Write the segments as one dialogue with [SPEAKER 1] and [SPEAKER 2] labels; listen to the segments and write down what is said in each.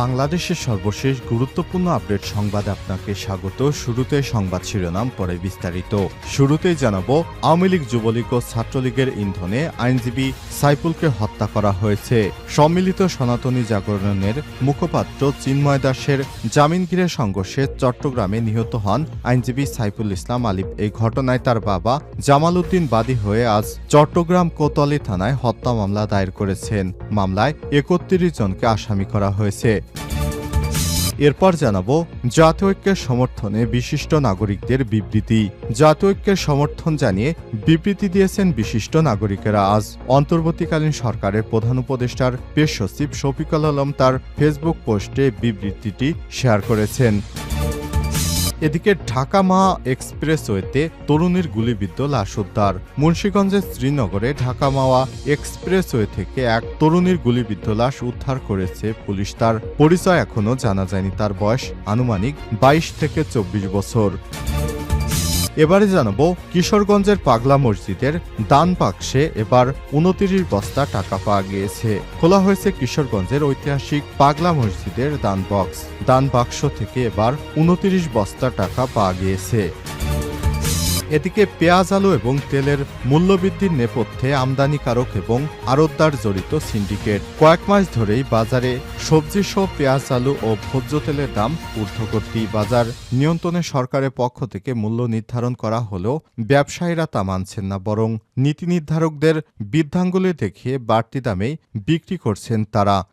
[SPEAKER 1] বাংলাদেশের সর্বশেষ গুরুত্বপূর্ণ আপডেট সংবাদ আপনাকে স্বাগত। শুরুতে সংবাদ শিরোনাম, পরে বিস্তারিত। শুরুতেই জানাব, আওয়ামী লীগ, যুবলীগ ও ছাত্রলীগের ইন্ধনে আইনজীবী সাইফুলকে হত্যা করা হয়েছে। সম্মিলিত সনাতনী জাগরণের মুখপাত্র চিন্ময় দাসের জামিন ঘিরে সংঘর্ষে চট্টগ্রামে নিহত হন আইনজীবী সাইফুল ইসলাম আলিফ। এই ঘটনায় তার বাবা জামাল উদ্দিন বাদী হয়ে আজ চট্টগ্রাম কোতোয়ালি থানায় হত্যা মামলা দায়ের করেছেন। মামলায় একত্রিশ জনকে আসামি করা হয়েছে। এরপর জানাব জাতীয় ঐক্যের সমর্থনে বিশিষ্ট নাগরিকদের বিবৃতি। জাতীয় ঐক্যের সমর্থন জানিয়ে বিবৃতি দিয়েছেন বিশিষ্ট নাগরিকেরা। আজ অন্তর্বর্তীকালীন সরকারের প্রধান উপদেষ্টার পেশ সচিব শফিকুল আলম তার ফেসবুক পোস্টে বিবৃতিটি শেয়ার করেছেন। এদিকে ঢাকা মা এক্সপ্রেসওয়েতে তরুণীর গুলিবিদ্ধ লাশ উদ্ধার মুন্সীগঞ্জের শ্রীনগরে ঢাকা মাওয়া এক্সপ্রেসওয়ে থেকে এক তরুণীর গুলিবিদ্ধ লাশ উদ্ধার করেছে পুলিশ। তার পরিচয় এখনও জানা যায়নি। তার বয়স আনুমানিক বাইশ থেকে চব্বিশ বছর। এবারে জানাব, কিশোরগঞ্জের পাগলা মসজিদের দান পাকসে এবার উনতিরিশ বস্তা টাকা পাওয়া গিয়েছে। খোলা হয়েছে কিশোরগঞ্জের ঐতিহাসিক পাগলা মসজিদের দান বক্স। দান বাক্স থেকে এবার উনতিরিশ বস্তা টাকা পাওয়া গিয়েছে। এদিকে পেঁয়াজ আলু এবং তেলের মূল্যবৃদ্ধির নেপথ্যে আমদানিকারক এবং আড়তদার জড়িত সিন্ডিকেট। কয়েক মাস ধরেই বাজারে সবজি সহ পেঁয়াজ আলু ও ভোজ্য তেলের দাম ঊর্ধ্বগতি। বাজার নিয়ন্ত্রণে সরকারের পক্ষ থেকে মূল্য নির্ধারণ করা হলেও ব্যবসায়ীরা তা মানছেন না, বরং নীতি নির্ধারকদের বৃদ্ধাঙ্গুলি দেখিয়ে বাড়তি দামেই বিক্রি করছেন তারা।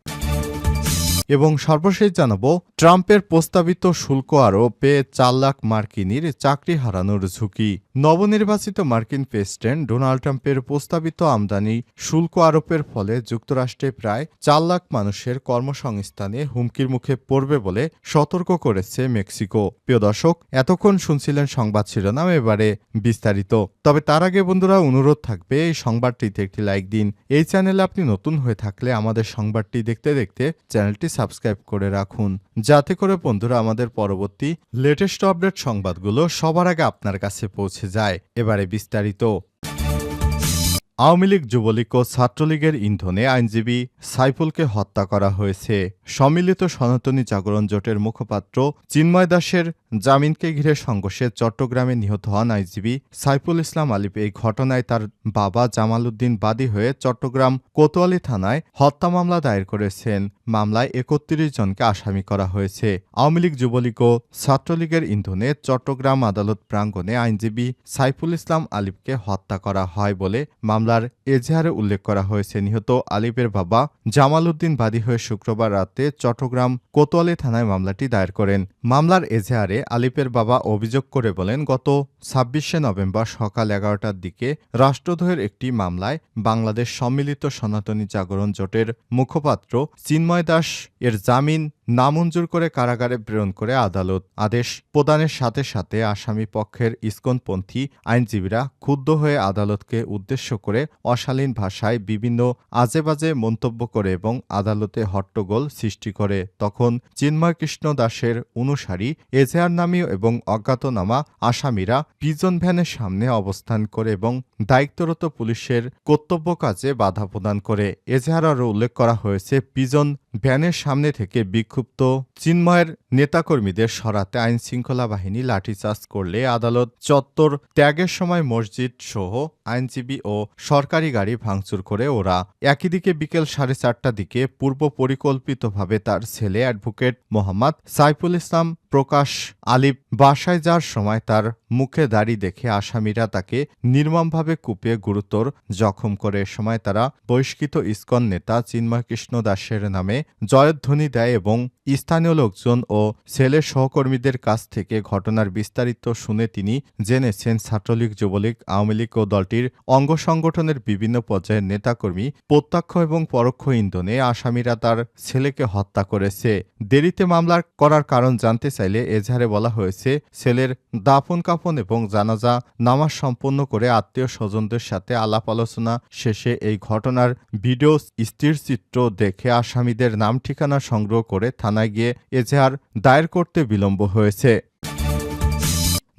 [SPEAKER 1] এবং সর্বশেষ জানাব, ট্রাম্পের প্রস্তাবিত শুল্ক আরোপে চার লাখ মার্কিনীর চাকরি হারানোর ঝুঁকি। নবনির্বাচিত মার্কিন প্রেসিডেন্ট ডোনাল্ড ট্রাম্পের প্রস্তাবিত আমদানি শুল্ক আরোপের ফলে যুক্তরাষ্ট্রে প্রায় চার লাখ মানুষের কর্মসংস্থানে হুমকির মুখে পড়বে বলে সতর্ক করেছে মেক্সিকো। প্রিয় দর্শক, এতক্ষণ শুনছিলেন সংবাদ শিরোনাম, এবারে বিস্তারিত। তবে তার আগে বন্ধুরা, অনুরোধ থাকবে, এই সংবাদটিতে একটি লাইক দিন। এই চ্যানেলে আপনি নতুন হয়ে থাকলে আমাদের সংবাদটি দেখতে দেখতে চ্যানেলটি সাবস্ক্রাইব করে রাখুন। যাতে করে বন্ধুরা, আমাদের পরবর্তী লেটেস্ট আপডেট সংবাদগুলো সবার আগে আপনার কাছে পৌঁছে যায় এবারে বিস্তারিত। আওয়ামী লীগ যুবলীগ ও ছাত্রলীগের ইন্ধনে আইনজীবী সাইফুলকে হত্যা করা হয়েছে। সম্মিলিত সনাতনী জাগরণ জোটের মুখপাত্র চিন্ময় দাসের জামিনকে ঘিরে সংঘর্ষে চট্টগ্রামে নিহত হন আইনজীবী সাইফুল ইসলাম আলিফ। এই ঘটনায় তার বাবা জামাল উদ্দিন বাদী হয়ে চট্টগ্রাম কোতোয়ালি থানায় হত্যা মামলা দায়ের করেছেন। মামলায় একত্রিশ জনকে আসামি করা হয়েছে। আওয়ামী লীগ যুবলীগ ও ছাত্রলীগের ইন্ধনে চট্টগ্রাম আদালত প্রাঙ্গণে আইনজীবী সাইফুল ইসলাম আলিফকে হত্যা করা হয় বলে মামলার এজাহারে উল্লেখ করা হয়েছে। নিহত আলিফের বাবা জামাল উদ্দিন বাদী হয়ে শুক্রবার রাতে চট্টগ্রাম কোতোয়ালি থানায় মামলাটি দায়ের করেন। মামলার এজাহারে আলিফের বাবা অভিযোগ করে বলেন, গত ছাব্বিশে নভেম্বর সকাল এগারোটার দিকে রাষ্ট্রদ্রোহের একটি মামলায় বাংলাদেশ সম্মিলিত সনাতনী জাগরণ জোটের মুখপাত্র চিন্ময় দাস এর জামিন নামঞ্জুর করে কারাগারে প্রেরণ করে আদালত। আদেশ প্রদানের সাথে সাথে আসামি পক্ষের ইস্কনপন্থী আইনজীবীরা ক্ষুব্ধ হয়ে আদালতকে উদ্দেশ্য করে অশালীন ভাষায় বিভিন্ন আজেবাজে মন্তব্য করে এবং আদালতে হট্টগোল সৃষ্টি করে। তখন চিন্ময় কৃষ্ণ দাসের অনুসারী এজেয়ার নামীয় এবং অজ্ঞাতনামা আসামিরা পিজন ভ্যানের সামনে অবস্থান করে এবং দায়িত্বরত পুলিশের কর্তব্য কাজে বাধা প্রদান করে। এজাহার আরও উল্লেখ করা হয়েছে, পিজন ভ্যানের সামনে থেকে বিক্ষুব্ধ চিন্ময়ের নেতাকর্মীদের সরাতে আইন শৃঙ্খলা বাহিনী লাঠিচার্জ করলে আদালত চত্বর ত্যাগের সময় মসজিদ সহ আইনজীবী ও সরকারি গাড়ি ভাঙচুর করে ওরা একই দিকে বিকেল সাড়ে চারটার দিকে পূর্ব পরিকল্পিতভাবে তার ছেলে অ্যাডভোকেট মোহাম্মদ সাইফুল ইসলাম প্রকাশ আলিফ বাসায় যাওয়ার সময় তার মুখে দাড়ি দেখে আসামিরা তাকে নির্মমভাবে কুপিয়ে গুরুতর জখম করে। সময় তারা বহিষ্কৃত ইস্কন নেতা চিন্ময় কৃষ্ণ দাসের নামে জয়ধ্বনি দেয় এবং স্থানীয় লোকজন ও ছেলের সহকর্মীদের কাছ থেকে ঘটনার বিস্তারিত শুনে তিনি জেনেছেন ছাত্রলীগ, যুবলীগ, আওয়ামী লীগ ও দলটির অঙ্গ সংগঠনের বিভিন্ন পর্যায়ের নেতাকর্মী, প্রত্যক্ষ এবং পরোক্ষ ইন্ধনে আসামিরা তার ছেলেকে হত্যা করেছে। দেরিতে মামলা করার কারণ জানতে চাইলে এজাহারে বলা হয়েছে ছেলের দাফন কাফন এবং জানাজা নামাজ সম্পন্ন করে আত্মীয় স্বজনদের সাথে আলাপ আলোচনা শেষে এই ঘটনার ভিডিও স্থিরচিত্র দেখে আসামিদের নাম ঠিকানা সংগ্রহ করে থানায় গিয়ে এজাহার দায়ের করতে বিলম্ব হয়েছে।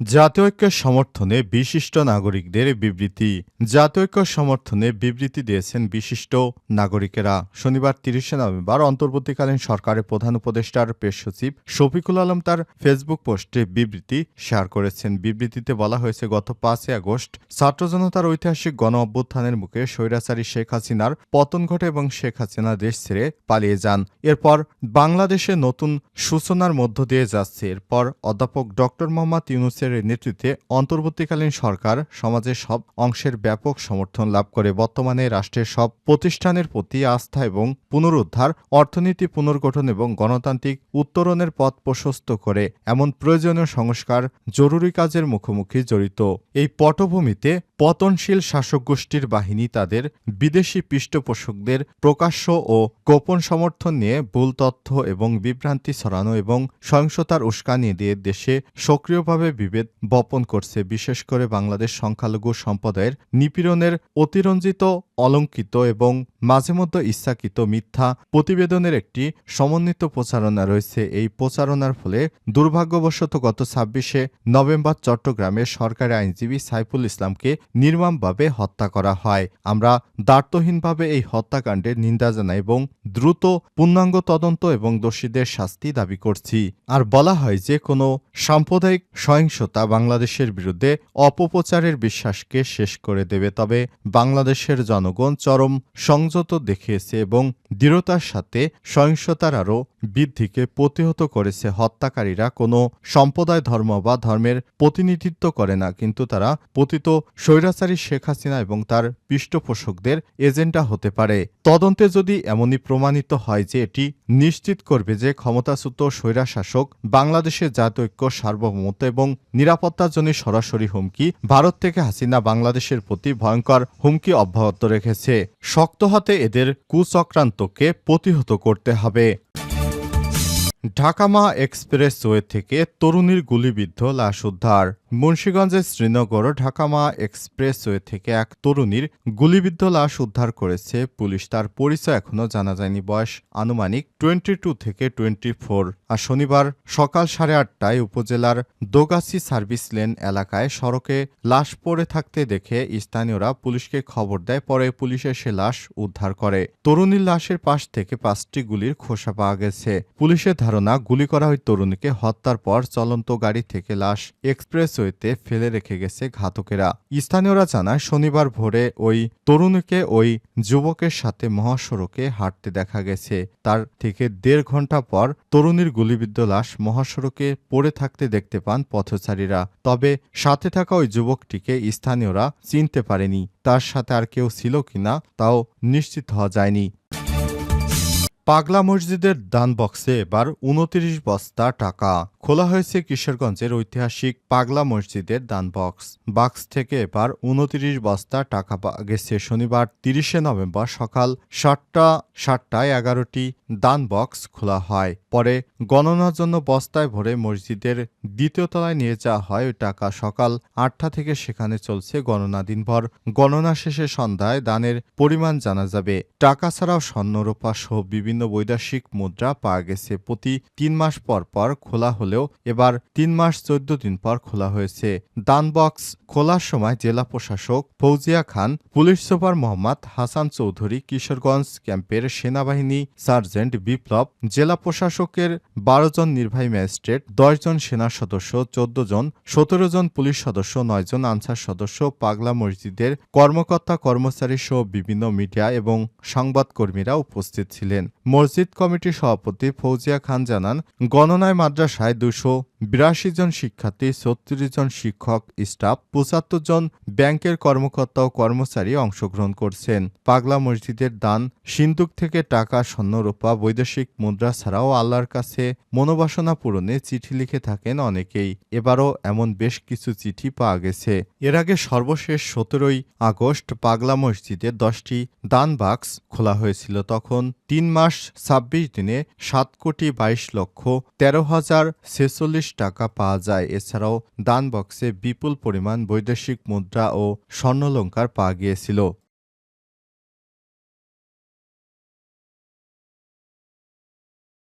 [SPEAKER 1] জাতীয় ঐক্য সমর্থনে বিশিষ্ট নাগরিকদের বিবৃতি। জাতীয় ঐক্য সমর্থনে বিবৃতি দিয়েছেন বিশিষ্ট নাগরিকেরা। শনিবার তিরিশে নভেম্বর অন্তর্বর্তীকালীন সরকারের প্রধান উপদেষ্টার পেশ সচিব শফিকুল আলম তার ফেসবুক পোস্টে বিবৃতি শেয়ার করেছেন। বিবৃতিতে বলা হয়েছে, গত পাঁচই আগস্ট ছাত্র জনতার ঐতিহাসিক গণ অভ্যুত্থানের মুখে স্বৈরাচারী শেখ হাসিনার পতন ঘটে এবং শেখ হাসিনা দেশ ছেড়ে পালিয়ে যান। এরপর বাংলাদেশে নতুন সূচনার মধ্য দিয়ে যাচ্ছে। এরপর অধ্যাপক ডক্টর মোহাম্মদ ইউনুসের নেতৃত্বে অন্তর্বর্তীকালীন সরকার সমাজের সব অংশের ব্যাপক সমর্থন লাভ করে বর্তমানে রাষ্ট্রের সব প্রতিষ্ঠানের প্রতি আস্থা এবং পুনরুদ্ধার, অর্থনীতি পুনর্গঠন এবং গণতান্ত্রিক উত্তরণের পথ প্রশস্ত করে এমন প্রয়োজনীয় সংস্কার জরুরি কাজের মুখোমুখি জড়িত। এই পটভূমিতে পতনশীল শাসকগোষ্ঠীর বাহিনী তাদের বিদেশি পৃষ্ঠপোষকদের প্রকাশ্য ও গোপন সমর্থন নিয়ে ভুল তথ্য এবং বিভ্রান্তি ছড়ানো এবং সহিংসতার উস্কানি দিয়ে দেশে সক্রিয়ভাবে বিভেদ বপন করছে, বিশেষ করে বাংলাদেশ সংখ্যালঘু সম্প্রদায়ের নিপীড়নের অতিরঞ্জিত, অলঙ্কিত এবং মাঝে মধ্যে ইচ্ছাকৃত মিথ্যা প্রতিবেদনের একটি সমন্বিত প্রচারণা রয়েছে। এই প্রচারণার ফলে দুর্ভাগ্যবশত গত ছাব্বিশে নভেম্বর চট্টগ্রামে সরকারি আইনজীবী সাইফুল ইসলামকে নির্মমভাবে হত্যা করা হয়। আমরা দার্থহীনভাবে এই হত্যাকাণ্ডের নিন্দা জানাই এবং দ্রুত পূর্ণাঙ্গ তদন্ত এবং দোষীদের শাস্তি দাবি করছি। আর বলা হয় যে, কোনো সাম্প্রদায়িক সহিংসতা বাংলাদেশের বিরুদ্ধে অপপ্রচারের বিশ্বাসকে শেষ করে দেবে। তবে বাংলাদেশের জনগণ চরম সংযত দেখিয়েছে এবং দৃঢ়তার সাথে সহিংসতার আরও বৃদ্ধিকে প্রতিহত করেছে হত্যাকারীরা। কোনো সম্প্রদায়, ধর্ম বা ধর্মের প্রতিনিধিত্ব করে না, কিন্তু তারা পতিত স্বৈরাচারী শেখ হাসিনা এবং তার পৃষ্ঠপোষকদের এজেন্ডা হতে পারে। তদন্তে যদি এমনই প্রমাণিত হয় যে এটি নিশ্চিত করবে যে ক্ষমতাচ্যুত স্বৈরাশাসক বাংলাদেশের জাতীয় ঐক্য, সার্বভৌমত্ব এবং নিরাপত্তার জন্য সরাসরি হুমকি ভারত থেকে হাসিনা বাংলাদেশের প্রতি ভয়ঙ্কর হুমকি অব্যাহত রেখেছে। শক্ত হাতে এদের কুচক্রান্তকে প্রতিহত করতে হবে। ঢাকামা এক্সপ্রেসওয়ে থেকে তরুণীর গুলিবিদ্ধ লাশ উদ্ধার। মুন্সীগঞ্জের শ্রীনগর ঢাকামা এক্সপ্রেসওয়ে থেকে এক তরুণীর গুলিবিদ্ধ লাশ উদ্ধার করেছে পুলিশ। তার পরিচয় এখনও জানা যায়নি। বয়স আনুমানিক টোয়েন্টি টু থেকে টোয়েন্টি ফোর। আর শনিবার সকাল সাড়ে আটটায় উপজেলার দোগাছি সার্ভিস লেন এলাকায় সড়কে লাশ পড়ে থাকতে দেখে স্থানীয়রা পুলিশকে খবর দেয়। পরে পুলিশ এসে লাশ উদ্ধার করে। তরুণীর লাশের পাশ থেকে পাঁচটি গুলির খোসা পাওয়া গেছে। পুলিশের ধারণা, গুলি করা ওই তরুণীকে হত্যার পর চলন্ত গাড়ি থেকে লাশ এক্সপ্রেসওয়েতে ফেলে রেখে গেছে ঘাতকেরা। স্থানীয়রা জানায়, শনিবার ভোরে ওই তরুণীকে ওই যুবকের সাথে মহাসড়কে হাঁটতে দেখা গেছে। তার থেকে দেড় ঘণ্টা পর তরুণীর গুলিবিদ্ধ লাশ মহাসড়কে পড়ে থাকতে দেখতে পান পথচারীরা। তবে সাথে থাকা ওই যুবকটিকে স্থানীয়রা চিনতে পারেনি। তার সাথে আর কেউ ছিল কিনা তাও নিশ্চিত হওয়া যায়নি। পাগলা মসজিদের দান বক্সে এবার উনত্রিশ বস্তা টাকা। খোলা হয়েছে কিশোরগঞ্জের ঐতিহাসিক পাগলা মসজিদের দান বক্স। বাক্স থেকে এবার উনত্রিশ বস্তা টাকা পাওয়া গেছে। শনিবার তিরিশে নভেম্বর সকাল সাতটা, সাতটায় এগারোটি দান বক্স খোলা হয়। পরে গণনার জন্য বস্তায় ভরে মসজিদের দ্বিতীয় তলায় নিয়ে যাওয়া হয় ওই টাকা। সকাল আটটা থেকে সেখানে চলছে গণনা। দিনভর গণনা শেষে সন্ধ্যায় দানের পরিমাণ জানা যাবে। টাকা ছাড়াও স্বর্ণরূপা সহ বিভিন্ন বৈদেশিক মুদ্রা পাওয়া গেছে। প্রতি তিন মাস পর পর খোলা হলেও এবার তিন মাস চোদ্দ দিন পর খোলা হয়েছে। দানবক্স খোলার সময় জেলা প্রশাসক ফৌজিয়া খান, পুলিশ সুপার মোহাম্মদ হাসান চৌধুরী, কিশোরগঞ্জ ক্যাম্পের সেনাবাহিনী সার্জেন্ট বিপ্লব, জেলা প্রশাসকের বারো জন নির্বাহী ম্যাজিস্ট্রেট জন সেনা সদস্য, চোদ্দ জন, সতেরো জন পুলিশ সদস্য, নয় জন আনসার সদস্য, পাগলা মসজিদের কর্মকর্তা কর্মচারী সহ বিভিন্ন মিডিয়া এবং সংবাদকর্মীরা উপস্থিত ছিলেন। মসজিদ কমিটির সভাপতি ফৌজিয়া খান জানান, গণনায় মাদ্রাসায় দুশো বিরাশি জন শিক্ষার্থী, ছত্রিশ জন শিক্ষক, স্টাফ, পঁচাত্তর জন ব্যাংকের কর্মকর্তা ও কর্মচারী অংশগ্রহণ করছেন। পাগলা মসজিদের দান সিন্দুক থেকে টাকা, স্বর্ণরূপা, বৈদেশিক মুদ্রা ছাড়াও আল্লাহর কাছে মনোবাসনা পূরণে চিঠি লিখে থাকেন অনেকেই। এবারও এমন বেশ কিছু চিঠি পাওয়া গেছে। এর আগে সর্বশেষ সতেরোই আগস্ট পাগলা মসজিদের দশটি দান বাক্স খোলা হয়েছিল। তখন তিন মাস ছাব্বিশ দিনে সাত কোটি বাইশ লক্ষ তেরো হাজার ছেচল্লিশ টাকা পাওয়া যায়। এছাড়াও দান বক্সে বিপুল পরিমাণ বৈদেশিক মুদ্রা ও স্বর্ণলঙ্কার পাওয়া গিয়েছিল।